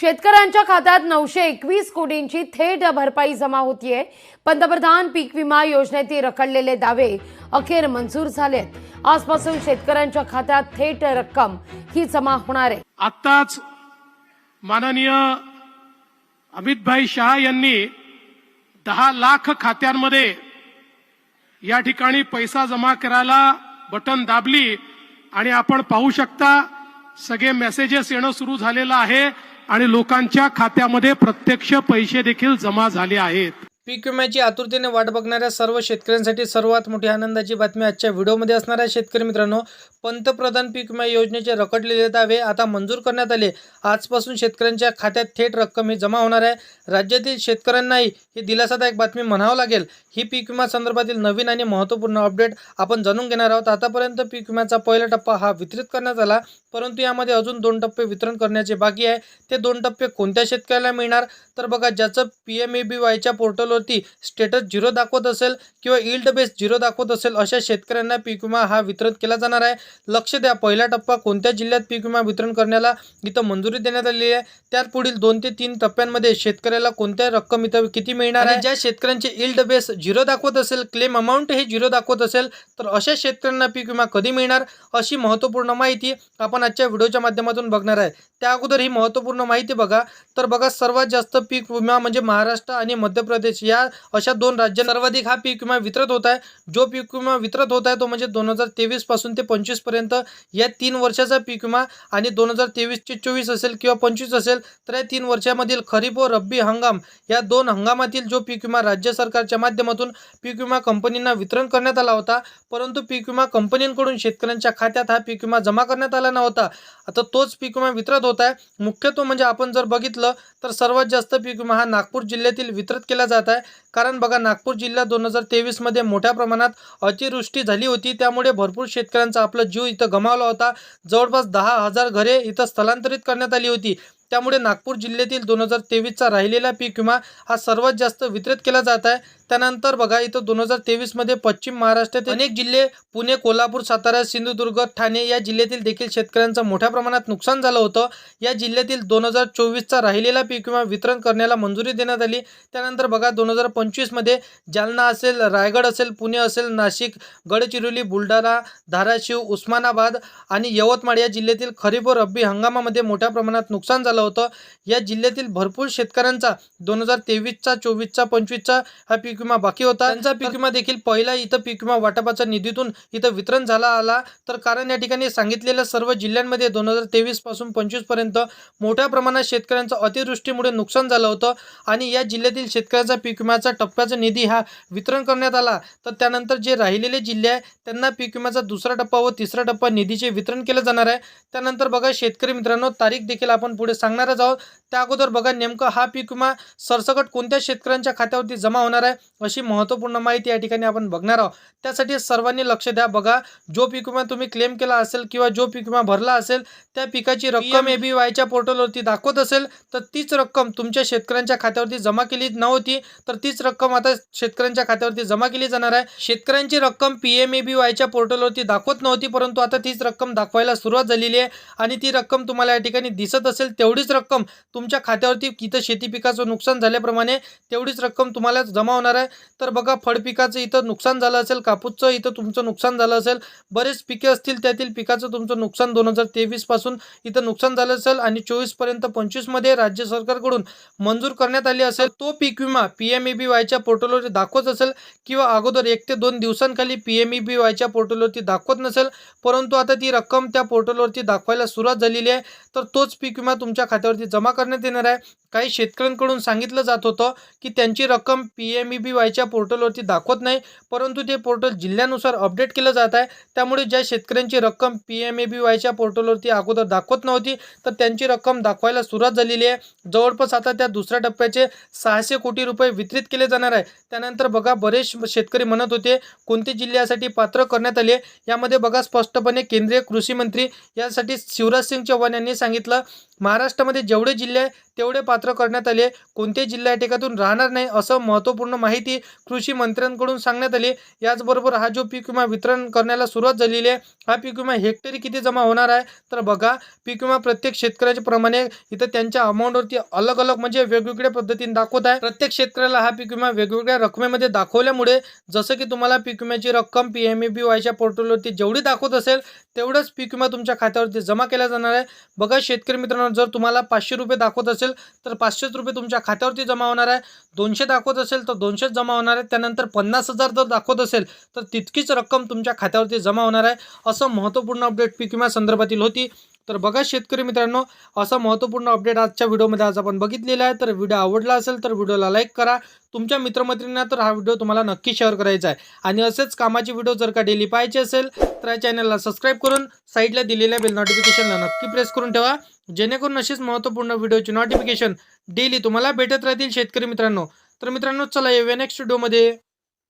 शेतकऱ्यांच्या खात्यात नऊशे एकवीस कोटींची थेट भरपाई जमा होतीये. पंतप्रधान पीक विमा योजनेतील रखडलेले दावे अखेर मंजूर झालेत. आजपासून शेतकऱ्यांच्या खात्यात थेट रक्कम ही जमा होणार आहे. आत्ताच माननीय अमितभाई शहा यांनी दहा लाख खात्यांमध्ये या ठिकाणी पैसा जमा करायला बटन दाबली आणि आपण पाहू शकता सगळे मेसेजेस येणं सुरू झालेलं आहे. आणि लोकांच्या खात्यामध्ये प्रत्यक्ष पैसे देखील जमा झाले आहेत. पीक विम्याची आतुरतेने वाट बघणाऱ्या सर्व शेतकऱ्यांसाठी सर्वात मोठी आनंदाची बातमी आजच्या व्हिडिओमध्ये असणाऱ्या शेतकरी मित्रांनो पंतप्रधान पीक विमा योजनेचे रखडलेले दावे आता मंजूर करण्यात आले. आजपासून शेतकऱ्यांच्या खात्यात थेट रक्कम ही जमा होणार आहे. राज्यातील शेतकऱ्यांनाही ही दिलासादायक बातमी म्हणावं लागेल. ही पीक विमा संदर्भातील नवीन आणि महत्त्वपूर्ण अपडेट आपण जाणून घेणार आहोत. आतापर्यंत पीक विम्याचा पहिला टप्पा हा वितरित करण्यात आला परंतु यामध्ये अजून दोन टप्पे वितरण करण्याचे बाकी आहे. ते दोन टप्पे कोणत्या शेतकऱ्याला मिळणार? तर बघा ज्याचं पी एम ए बी वायच्या पोर्टलवरती स्टेटस झिरो दाखवत असेल किंवा इल्ड बेस झिरो दाखवत असेल अशा शेतकऱ्यांना पीक विमा हा वितरण केला जाणार आहे. लक्ष द्या पहिला टप्पा कोणत्या जिल्ह्यात पीक विमा वितरण करण्याला इथं मंजुरी देण्यात आलेली आहे. त्यात पुढील दोन ते तीन टप्प्यांमध्ये शेतकऱ्याला कोणत्या रक्कम इथं किती मिळणार आहे? ज्या शेतकऱ्यांचे इल्ड बेस झिरो दाखवत असेल क्लेम अमाऊंट हे झिरो दाखवत असेल तर अशा शेतकऱ्यांना पीक विमा कधी मिळणार? अशी महत्त्वपूर्ण माहिती आपण आजच्या व्हिडिओच्या माध्यमातून बघणार आहे. त्या अगोदर ही महत्त्वपूर्ण माहिती बघा. तर बघा सर्वात जास्त पीक विमा म्हणजे महाराष्ट्र आणि मध्य प्रदेश या अशा दोन राज्यात सर्वाधिक हा पीक विमा वितरत होत आहे. जो पीक विमा वितरत होत आहे तो म्हणजे दोन हजार तेवीसपासून ते पंचवीसपर्यंत या तीन वर्षाचा पीक विमा आणि दोन हजार तेवीसचे चोवीस असेल किंवा पंचवीस असेल तर या तीन वर्षामधील खरीप व रब्बी हंगाम या दोन हंगामातील जो पीक विमा राज्य सरकारच्या माध्यमातून पीक विमा कंपनींना वितरण करण्यात आला होता परंतु पीक विमा कंपनींकडून शेतकऱ्यांच्या खात्यात हा पीक विमा जमा करण्यात आला नव्हता. आता तोच पीक विमा वितरत होत आहे. मुख्यत्व म्हणजे आपण जर बघितलं तर सर्वात जास्त पीक विमा हा नागपूर जिल्ह्यातील वितरित केला जात आहे. कारण बघा नागपूर जिल्हा दोन हजार तेवीसमध्ये मोठ्या प्रमाणात अतिवृष्टी झाली होती. त्यामुळे भरपूर शेतकऱ्यांचा आपला जीव इथं गमावला होता. जवळपास दहा हजार घरे इथं स्थलांतरित करण्यात आली होती. त्यामुळे नागपूर जिल्ह्यातील दोन हजार तेवीसचा राहिलेला पीक विमा हा सर्वात जास्त वितरित केला जात आहे. त्यानंतर बघा इथं दोन हजार तेवीसमध्ये पश्चिम महाराष्ट्रातील अनेक जिल्हे पुणे कोल्हापूर सातारा सिंधुदुर्ग ठाणे या जिल्ह्यातील देखील शेतकऱ्यांचं मोठ्या प्रमाणात नुकसान झालं होतं. या जिल्ह्यातील दोन हजार चोवीसचा राहिलेला पीक विमा वितरण करण्याला मंजुरी देण्यात आली. त्यानंतर बघा दोन हजार पंचवीसमध्ये जालना असेल रायगड असेल पुणे असेल नाशिक गडचिरोली बुलढाणा धाराशिव उस्मानाबाद आणि यवतमाळ या जिल्ह्यातील खरीप व रब्बी हंगामामध्ये मोठ्या प्रमाणात नुकसान झालं होतं. या जिल्ह्यातील भरपूर शेतकऱ्यांचा दोन हजार तेवीसचा चोवीसचा पंचवीसचा हा पीक विमा बाकी होता. त्यांचा पीक विमा देखील पहिला इथं पीक विमा वाटपाच्या निधीतून इथं वितरण झाला आला. तर कारण या ठिकाणी सांगितलेल्या सर्व जिल्ह्यांमध्ये दोन हजार तेवीसपासून पंचवीसपर्यंत मोठ्या प्रमाणात शेतकऱ्यांचं अतिवृष्टीमुळे नुकसान झालं होतं. आणि या जिल्ह्यातील शेतकऱ्याचा पीक विम्याचा टप्प्याचा निधी हा वितरण करण्यात आला. तर त्यानंतर जे राहिलेले जिल्हे आहे त्यांना पीक विम्याचा दुसरा टप्पा व तिसरा टप्पा निधीचे वितरण केलं जाणार आहे. त्यानंतर बघा शेतकरी मित्रांनो तारीख देखील आपण पुढे सांगणारच आहोत. त्या अगोदर बघा नेमकं हा पीक विमा सरसकट कोणत्या शेतकऱ्यांच्या खात्यावरती जमा होणार आहे? अशी महत्त्वपूर्ण माहिती या ठिकाणी आपण बघणार आहोत. त्यासाठी सर्वांनी लक्ष द्या. बघा जो पीक विमा तुम्ही क्लेम केला असेल किंवा जो पीक विमा भरला असेल त्या पिकाची रक्कम ए बी वायच्या पोर्टलवरती दाखवत असेल तर तीच रक्कम तुमच्या शेतकऱ्यांच्या खात्यावरती जमा केली नव्हती तर तीच रक्कम आता शेतकऱ्यांच्या खात्यावरती जमा केली जाणार आहे. शेतकऱ्यांची रक्कम पी एम ए बी वायच्या पोर्टलवरती दाखवत नव्हती परंतु आता तीच रक्कम दाखवायला सुरुवात झालेली आहे आणि ती रक्कम तुम्हाला या ठिकाणी दिसत असेल तेवढीच रक्कम तुमच्या खात्यावरती इथं शेती पिकाचं नुकसान झाल्याप्रमाणे तेवढीच रक्कम तुम्हाला जमा होणार आहे. तर बघा फळ पिकाचं इथं नुकसान झालं असेल कापूसचं इथं तुमचं नुकसान झालं असेल बरेच पिके असतील त्यातील पिकाचं तुमचं नुकसान दोन हजार तेवीसपासून इथं नुकसान झालं असेल आणि चोवीसपर्यंत पंचवीसमध्ये राज्य सरकारकडून मंजूर करण्यात आली असेल तो पीक विमा पी एम ई बी वायच्या पोर्टलवरती दाखवत असेल किंवा अगोदर एक ते दोन दिवसांखाली पी एम ई बी वायच्या पोर्टलवरती दाखवत नसेल परंतु आता ती रक्कम त्या पोर्टलवरती दाखवायला सुरुवात झालेली आहे. तर तोच पीक विमा तुमच्या खात्यावरती जमा करण्यात येणार आहे. काही शेतकऱ्यांकडून सांगितलं जात होतं की त्यांची रक्कम पी एम ई बी वायच्या पोर्टलवरती दाखवत नाही परंतु ते पोर्टल जिल्ह्यानुसार अपडेट केलं जात आहे. त्यामुळे ज्या शेतकऱ्यांची रक्कम पी एम ए बी वायच्या पोर्टलवरती अगोदर दाखवत नव्हती तर त्यांची रक्कम दाखवायला सुरुवात झालेली आहे. जवळपास आता त्या दुसऱ्या टप्प्याचे सहाशे कोटी रुपये वितरित केले जाणार आहे. त्यानंतर बघा बरेच शेतकरी म्हणत होते कोणते जिल्ह्यासाठी पात्र करण्यात आले? यामध्ये बघा स्पष्टपणे केंद्रीय कृषी मंत्री यासाठी शिवराज सिंग चौहान यांनी सांगितलं महाराष्ट्रामध्ये जेवढे जिल्हे आहे तेवढे पात्र करण्यात आले. कोणते जिल्हा टेकातून राहणार नाही असं महत्त्वपूर्ण माहिती कृषी मंत्र्यांकडून सांगण्यात आली. याचबरोबर हा जो पीक विमा वितरण करण्याला सुरुवात झालेली आहे हा पीक विमा हेक्टरी किती जमा होणार आहे? तर बघा पीक विमा प्रत्येक शेतकऱ्याच्या प्रमाणे इथं त्यांच्या अमाऊंटवरती अलग अलग म्हणजे वेगवेगळ्या पद्धतीने दाखवत आहे. प्रत्येक शेतकऱ्याला हा पीक विमा वेगवेगळ्या रकमेमध्ये दाखवल्यामुळे जसं की तुम्हाला पीक विम्याची रक्कम पी एम ए बी वायच्या पोर्टलवरती जेवढी दाखवत असेल तेवढंच पीक विमा तुमच्या खात्यावरती जमा केला जाणार आहे. बघा शेतकरी मित्रांनो जर तुम्हाला पाचशे रुपये दाखवत असेल तर पाचशेच रुपये तुमच्या खात्यावरती जमा होणार आहे. दोनशे दाखवत असेल तर दोनशेच जमा होणार आहे. त्यानंतर पन्नास हजार जर दाखवत असेल तर तितकीच रक्कम तुमच्या खात्यावरती जमा होणार आहे. असं महत्त्वपूर्ण अपडेट पीक विमा संदर्भातील होती. तर बघा शेतकरी मित्रांनो असा महत्त्वपूर्ण अपडेट आजच्या व्हिडिओमध्ये आज आपण बघितलेला आहे. तर व्हिडिओ आवडला असेल तर व्हिडिओला लाईक करा. तुमच्या मित्रमैत्रिणींना तर हा व्हिडिओ तुम्हाला नक्की शेअर करायचा आहे. आणि असेच कामाचे व्हिडिओ जर का डेली पाहायचे असेल तर या चॅनलला सबस्क्राईब करून साईडला दिलेल्या बेल नोटिफिकेशनला नक्की प्रेस करून ठेवा. जेणेकरून अशीच महत्त्वपूर्ण व्हिडिओची नोटिफिकेशन डेली तुम्हाला भेटत राहतील शेतकरी मित्रांनो. तर मित्रांनो चला येऊया नेक्स्ट व्हिडिओमध्ये